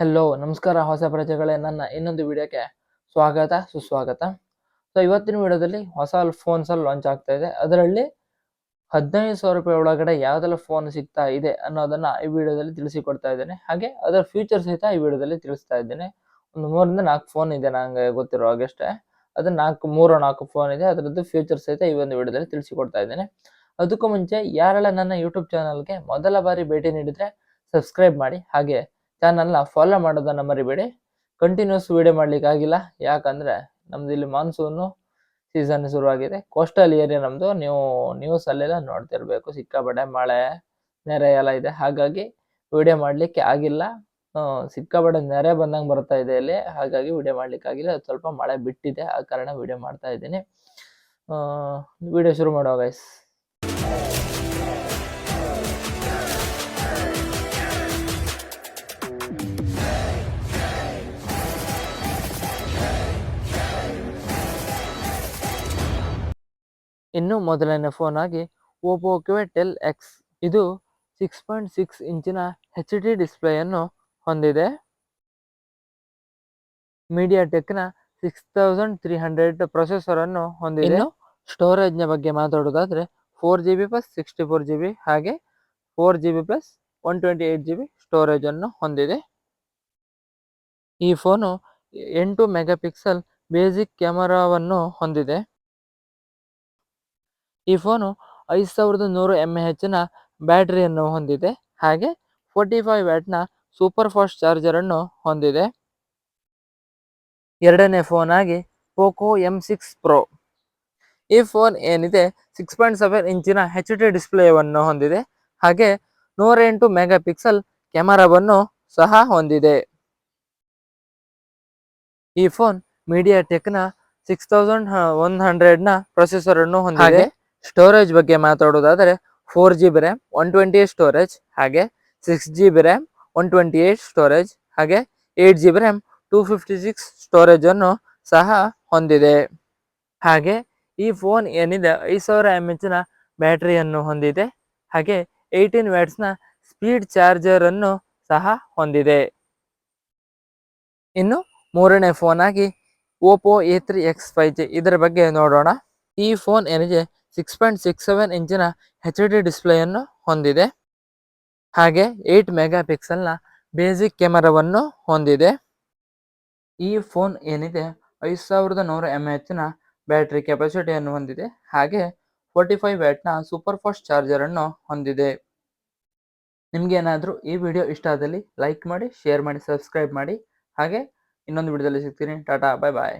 Hello ನಮಸ್ಕಾರ ಹೊಸ ಪ್ರಜೆಗಳೇ ನನ್ನ ಇನ್ನೊಂದು ವಿಡಿಯೋಕ್ಕೆ ಸ್ವಾಗತ, ಸುಸ್ವಾಗತ. ಸೊ ಇವತ್ತಿನ ವಿಡಿಯೋದಲ್ಲಿ ಹೊಸ ಫೋನ್ಸ್ ಅಲ್ಲಿ ಲಾಂಚ್ ಆಗ್ತಾ ಇದೆ. ಅದರಲ್ಲಿ ಹದಿನೈದು ಸಾವಿರ ರೂಪಾಯಿ ಒಳಗಡೆ ಯಾವ್ದೆಲ್ಲ ಫೋನ್ ಸಿಗ್ತಾ ಇದೆ ಅನ್ನೋದನ್ನ ಈ ವಿಡಿಯೋದಲ್ಲಿ ತಿಳಿಸಿಕೊಡ್ತಾ ಇದ್ದೇನೆ. ಹಾಗೆ ಅದರ ಫ್ಯೂಚರ್ ಸಹಿತ ಈ ವಿಡಿಯೋದಲ್ಲಿ ತಿಳಿಸ್ತಾ ಇದ್ದೇನೆ. ಒಂದು ಮೂರರಿಂದ ನಾಲ್ಕು ಫೋನ್ ಇದೆ ನಂಗೆ ಗೊತ್ತಿರೋ ಹಾಗಷ್ಟೇ ಅದು ನಾಲ್ಕು, ಮೂರು, ನಾಲ್ಕು ಫೋನ್ ಇದೆ. ಅದರದ್ದು ಫ್ಯೂಚರ್ ಸಹಿತ ಈ ಒಂದು ವಿಡಿಯೋದಲ್ಲಿ ತಿಳಿಸಿಕೊಡ್ತಾ ಇದ್ದೇನೆ. ಅದಕ್ಕೂ ಮುಂಚೆ ಯಾರೆಲ್ಲ ನನ್ನ ಯೂಟ್ಯೂಬ್ ಚಾನಲ್ಗೆ ಮೊದಲ ಬಾರಿ ಭೇಟಿ ನೀಡಿದ್ರೆ ಸಬ್ಸ್ಕ್ರೈಬ್ ಮಾಡಿ. ಹಾಗೆ ಚಾನಲ್ನ ಫಾಲೋ ಮಾಡೋದನ್ನು ಮರಿಬೇಡಿ. ಕಂಟಿನ್ಯೂಸ್ ವಿಡಿಯೋ ಮಾಡ್ಲಿಕ್ಕೆ ಆಗಿಲ್ಲ. ಯಾಕಂದ್ರೆ ನಮ್ದು ಇಲ್ಲಿ ಮಾನ್ಸೂನು ಸೀಸನ್ ಶುರುವಾಗಿದೆ. ಕೋಸ್ಟಲ್ ಏರಿಯಾ ನಮ್ಮದು ನೀವು ನ್ಯೂಸ್ ಅಲ್ಲೆಲ್ಲ ನೋಡ್ತಿರ್ಬೇಕು. ಸಿಕ್ಕಾಪಟ್ಟೆ ಮಳೆ, ನೆರೆ ಎಲ್ಲ ಇದೆ. ಹಾಗಾಗಿ ವಿಡಿಯೋ ಮಾಡ್ಲಿಕ್ಕೆ ಆಗಿಲ್ಲ. ಸಿಕ್ಕಾಬಡೆ ನೆರೆ ಬಂದಂಗೆ ಬರ್ತಾ ಇದೆ ಇಲ್ಲಿ. ಹಾಗಾಗಿ ವಿಡಿಯೋ ಮಾಡ್ಲಿಕ್ಕೆ ಆಗಿಲ್ಲ. ಸ್ವಲ್ಪ ಮಳೆ ಬಿಟ್ಟಿದೆ. ಆ ಕಾರಣ ವಿಡಿಯೋ ಮಾಡ್ತಾ ಇದ್ದೀನಿ. ವಿಡಿಯೋ ಶುರು ಮಾಡುವ ಗೈಸ್ ಇನ್ನು ಮೊದಲನೇ ಫೋನ್ ಆಗಿ ಓಪೋ ಟೆಲ್ ಎಕ್ಸ್ ಇದು ಸಿಕ್ಸ್ ಪಾಯಿಂಟ್ ಸಿಕ್ಸ್ ಇಂಚಿನ ಹೆಚ್ ಡಿ ಡಿಸ್ಪ್ಲೇಯನ್ನು ಹೊಂದಿದೆ. Media ಟೆಕ್ನ six thousand three hundred processor ಅನ್ನು ಹೊಂದಿದೆ. ಇನ್ನು ಸ್ಟೋರೇಜ್ ಬಗ್ಗೆ ಮಾತಾಡೋದಾದ್ರೆ four G B plus sixty four G B ಹಾಗೆ four G B plus one twenty eight G B storage ಅನ್ನು ಹೊಂದಿದೆ. ಈ ಫೋನು ಎಂಟು ಮೆಗಾ ಪಿಕ್ಸೆಲ್ ಬೇಸಿಕ್ ಕ್ಯಾಮರಾವನ್ನು ಹೊಂದಿದೆ. ಈ ಫೋನು ಐದು ಸಾವಿರದ ನೂರು ಎಂ ಎ ಹೆಚ್ನ ಬ್ಯಾಟರಿಯನ್ನು ಹೊಂದಿದೆ. ಹಾಗೆ ಫೋರ್ಟಿ ಫೈವ್ ವ್ಯಾಟ್ನ ಸೂಪರ್ ಫಾಸ್ಟ್ ಚಾರ್ಜರ್ ಅನ್ನು ಹೊಂದಿದೆ. ಎರಡನೇ ಫೋನ್ ಆಗಿ ಪೋಕೋ ಎಂ ಸಿಕ್ಸ್ ಪ್ರೋ ಈ ಫೋನ್ ಏನಿದೆ? ಸಿಕ್ಸ್ ಪಾಯಿಂಟ್ ಸೆವೆನ್ ಇಂಚಿನ ಹೆಚ್ ಡಿ ಡಿಸ್ಪ್ಲೇವನ್ನು ಹೊಂದಿದೆ. ಹಾಗೆ ನೂರ ಎಂಟು ಮೆಗಾ ಪಿಕ್ಸೆಲ್ ಕ್ಯಾಮರಾವನ್ನು ಸಹ ಹೊಂದಿದೆ. ಈ ಫೋನ್ ಮೀಡಿಯಾ ಟೆಕ್ನ ಸಿಕ್ಸ್ ತೌಸಂಡ್ ಒನ್ ಹಂಡ್ರೆಡ್ನ ನ ಪ್ರೊಸೆಸರ್ ಅನ್ನು ಹೊಂದಿದೆ ಸ್ಟೋರೇಜ್ ಬಗ್ಗೆ ಮಾತಾಡೋದಾದರೆ four G B RAM one twenty eight storage ಹಾಗೆ six G B RAM one twenty eight storage ಹಾಗೆ eight G B RAM two fifty six storage ಅನ್ನು ಸಹ ಹೊಂದಿದೆ. ಹಾಗೆ ಈ ಫೋನ್ ಏನಿದೆ ಐದು ಸಾವಿರ ಎಂ ಎಚ್ನ ಬ್ಯಾಟ್ರಿಯನ್ನು ಹೊಂದಿದೆ, ಹಾಗೆ ಏಯ್ಟೀನ್ ವ್ಯಾಟ್ಸ್ನ ಸ್ಪೀಡ್ ಚಾರ್ಜರ್ ಅನ್ನು ಸಹ ಹೊಂದಿದೆ. ಇನ್ನು ಮೂರನೇ ಫೋನ್ ಆಗಿ Oppo A three X five G ಇದರ ಬಗ್ಗೆ ನೋಡೋಣ. ಈ ಫೋನ್ ಏನಿದೆ ಸಿಕ್ಸ್ ಪಾಯಿಂಟ್ ಸಿಕ್ಸ್ ಸೆವೆನ್ ಇಂಚಿನ ಹೆಚ್ ಡಿ ಡಿಸ್ಪ್ಲೇಯನ್ನು ಹೊಂದಿದೆ. ಹಾಗೆ ಏಯ್ಟ್ ಮೆಗಾ ಪಿಕ್ಸೆಲ್ನ ಬೇಸಿಕ್ ಕ್ಯಾಮರಾವನ್ನು ಹೊಂದಿದೆ. ಈ ಫೋನ್ ಏನಿದೆ? ಐದು ಸಾವಿರದ ನೂರ ಎಂ ಎಚ್ನ ಬ್ಯಾಟ್ರಿ ಕೆಪಾಸಿಟಿಯನ್ನು ಹೊಂದಿದೆ. ಹಾಗೆ ಫೋರ್ಟಿ ಫೈವ್ ವ್ಯಾಟ್ನ ಸೂಪರ್ ಫಾಸ್ಟ್ ಚಾರ್ಜರ್ ಅನ್ನು ಹೊಂದಿದೆ. ನಿಮ್ಗೆ ಏನಾದರೂ ಈ ವಿಡಿಯೋ ಇಷ್ಟ ಆದಲ್ಲಿ ಲೈಕ್ ಮಾಡಿ ಶೇರ್ ಮಾಡಿ ಸಬ್ಸ್ಕ್ರೈಬ್ ಮಾಡಿ. ಹಾಗೆ ಇನ್ನೊಂದು ವಿಡಿಯೋದಲ್ಲಿ ಸಿಗ್ತೀನಿ. ಟಾಟಾ ಬಾಯ್ ಬಾಯ್